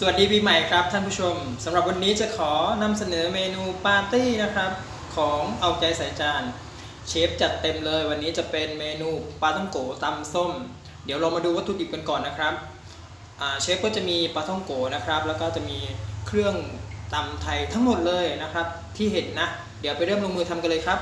สวัสดีปีใหม่ครับท่านผู้ชมสำหรับวันนี้จะขอนำเสนอเมนูปาร์ตี้นะครับของเอาใจใส่จานเชฟจัดเต็มเลยวันนี้จะเป็นเมนูปลาท่องโกตำส้ม เดี๋ยวเรามาดูวัตถุดิบกันก่อนนะครับเชฟก็จะมีปลาท่องโกนะครับ แล้วก็จะมีเครื่องตำไทยทั้งหมดเลยนะครับ ที่เห็นนะ เดี๋ยวไปเริ่มลงมือทำกันเลยครับ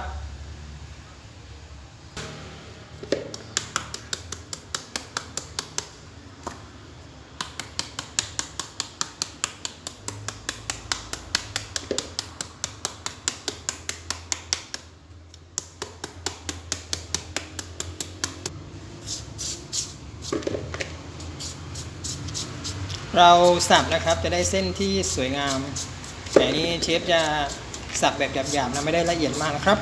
เราสับนะครับจะได้เส้นที่สวยงาม แต่นี่เชฟจะสับแบบหยาบๆนะไม่ได้ละเอียดมากนะครับ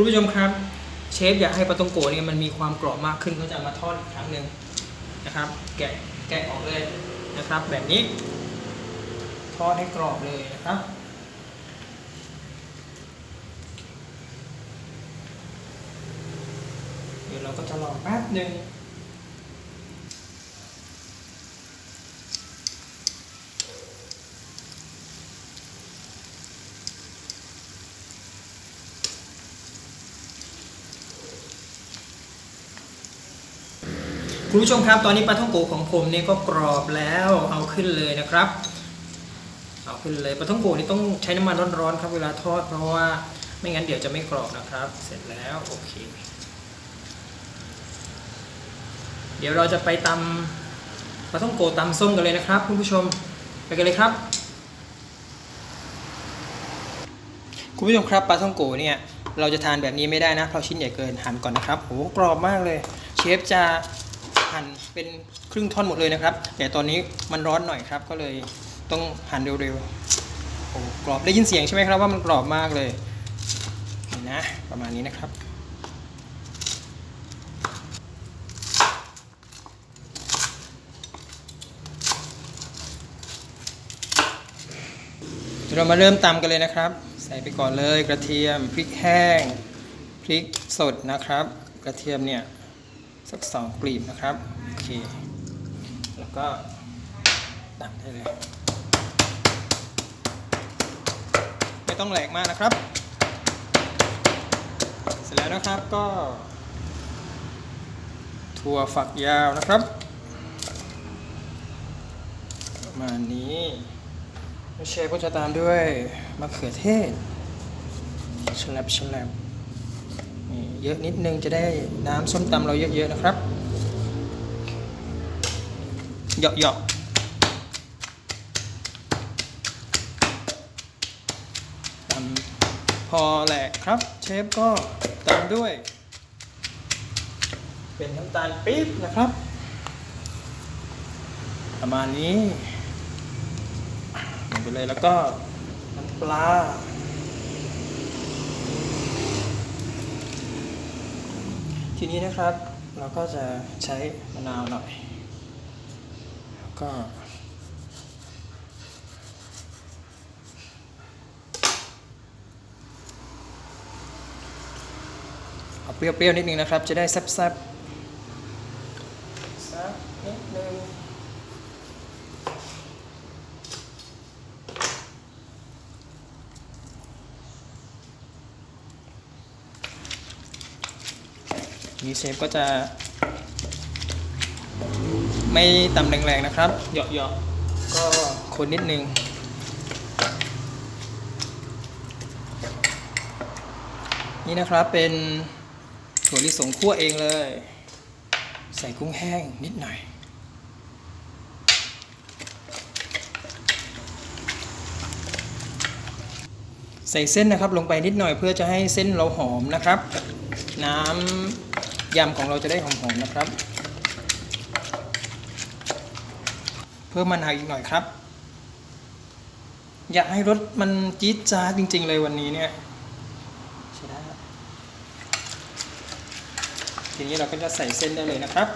คุณผู้ชมครับเชฟอยากให้ปลาตองโกเนี่ยมันมีความกรอบมากขึ้นก็จะมาทอดอีกครั้งหนึ่งนะครับ แกะแกะออกเลยนะครับ แบบนี้ ทอดให้กรอบเลยนะครับเดี๋ยวเราก็จะรอแป๊บหนึ่ง คุณผู้ชมครับ ตอนนี้ปลาท่องโกของผมเนี่ยก็กรอบแล้วเอาขึ้นเลยนะครับ เอาขึ้นเลยปลาท่องโกนี่ต้องใช้น้ำมันร้อนๆครับเวลาทอดเพราะว่าไม่งั้นเดี๋ยวจะไม่กรอบนะครับ เสร็จแล้วโอเค เดี๋ยวเราจะไปตำปลาท่องโกตำส้มกันเลยนะครับ คุณผู้ชมไปกันเลยครับ คุณผู้ชมครับปลาท่องโกเนี่ยเราจะทานแบบนี้ไม่ได้นะเพราะชิ้นใหญ่เกินหั่นก่อนนะครับโอ้กรอบมากเลย เชฟจะ หั่นเป็นครึ่งท่อนหมดเลยนะครับ แต่ตอนนี้มันร้อนหน่อยครับ ก็เลยต้องหั่นเร็วๆโอ้กรอบได้ยินเสียงใช่ไหมครับว่ามันกรอบมากเลยนี่นะ ประมาณนี้นะครับเรามาเริ่มตำกันเลยนะครับ ใส่ไปก่อนเลยกระเทียมพริกแห้งพริกสดนะครับ กระเทียมเนี่ย สักสองกลีบนะครับ โอเค แล้วก็ตำได้เลย ไม่ต้องแหลกมากนะครับ เสร็จแล้วนะครับก็ ถั่วฝักยาวนะครับประมาณนี้เชฟก็จะตามด้วยมะเขือเทศฉลับฉลับ เยอะนิดนึงจะได้น้ำส้มตำเราเยอะๆนะครับหยาะเหยาะตำพอแหละครับเชฟก็ตามด้วย เป็นน้ำตาลปี๊บนะครับ ประมาณนี้ลงไปเลยแล้วก็น้ำปลา ทีนี้นะครับเราก็จะใช้มะนาวหน่อยแล้วก็เอาเปรี้ยวๆนิดนึงนะครับ จะได้แซ่บๆสักนิดนึง นี่เชฟก็จะ ไม่ต่ำแรงๆนะครับเหยาะๆก็คนนิดนึงนี่นะครับเป็นถั่วลิสงคั่วเองเลย ใส่กุ้งแห้งนิดหน่อยใส่เส้นนะครับลงไปนิดหน่อยเพื่อจะให้เส้นเราหอมนะครับ น้ำ ยำของเราจะได้หอมๆนะครับ เพิ่มมะนาวอีกหน่อยครับ อยากให้รสมันจี๊ดจ๊าจริง ๆ เลยวันนี้เนี่ยใช่ได้ทีนี้เราก็จะใส่เส้นได้เลยนะครับ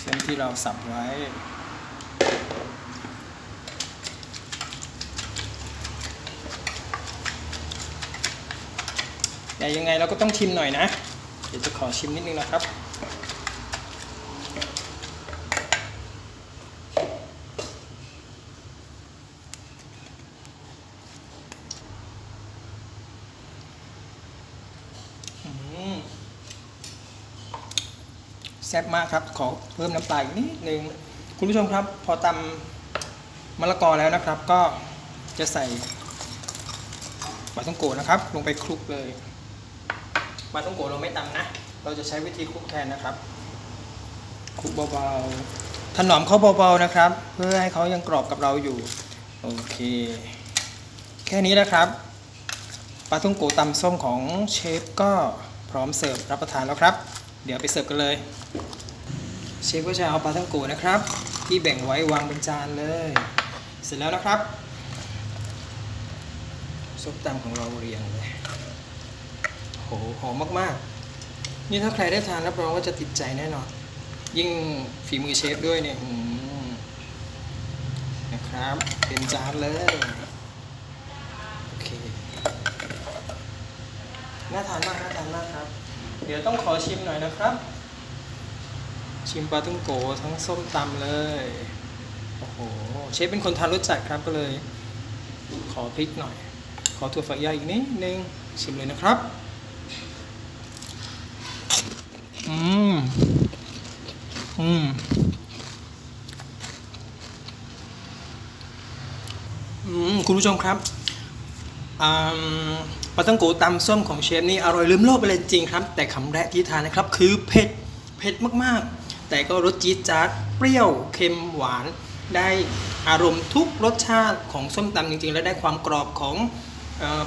เส้นที่เราสับไว้ แต่ยังไงเราก็ต้องชิมหน่อยนะ เดี๋ยวจะขอชิมนิดนึงนะครับแซ่บมากครับ ขอเพิ่มน้ำปลาอีกนิดนึง คุณผู้ชมครับ พอตำมะละกอแล้วนะครับ ก็จะใส่ปลาท่องโกะนะครับ ลงไปคลุกเลย ปลาท่องโกะเราไม่ตำนะ เราจะใช้วิธีคลุกแทนนะครับคลุกเบาๆถนอมเขาเบาๆนะครับ เพื่อให้เขายังกรอบกับเราอยู่ โอเค แค่นี้นะครับปลาทุ่งโกะตำส้มของเชฟก็พร้อมเสิร์ฟรับประทานแล้วครับ เดี๋ยวไปเสิร์ฟกันเลย เชฟก็จะเอาปลาท่องโกนะครับ ที่แบ่งไว้วางบนจานเลย เสร็จแล้วนะครับส้มตำของเราเรียงเลย หหอมมากๆ นี่ถ้าใครได้ทานรับรองว่าจะติดใจแน่นอน ยิ่งฝีมือเชฟด้วยเนี่ยนะครับเต็มจานเลย โอเค น่าทานมาก น่าทานมากครับ เดี๋ยวต้องขอชิมหน่อยนะครับ ชิมปลาตุ้งโกทั้งส้มตำเลย โอ้โห เชฟเป็นคนทานรสจัดครับก็เลย ขอพริกหน่อย ขอถั่วฝักยาวอีกนิดนึง ชิมเลยนะครับ อืม อืม อืม คุณผู้ชมครับปลาต้องโกตำส้มของเชฟนี่อร่อยลืมโลกไปเลยจริงครับ แต่คำแรกที่ทานนะครับ คือเผ็ด เผ็ดมากๆ แต่ก็รสจี๊ดจ๊าด เปรี้ยว เค็ม หวาน ได้อารมณ์ทุกรสชาติของส้มตำจริง ๆ และได้ความกรอบของ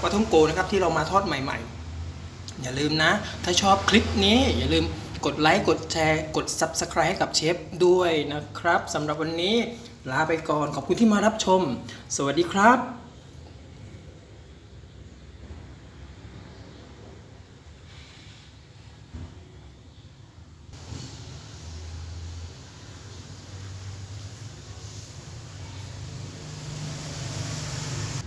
ปลาท่องโกนะครับที่เรามาทอดใหม่ ๆ อย่าลืมนะ ถ้าชอบคลิปนี้อย่าลืม กดไลค์ กดแชร์ กด Subscribe ให้กับเชฟด้วยนะครับสำหรับวันนี้ลาไปก่อนขอบคุณที่มารับชม สวัสดีครับ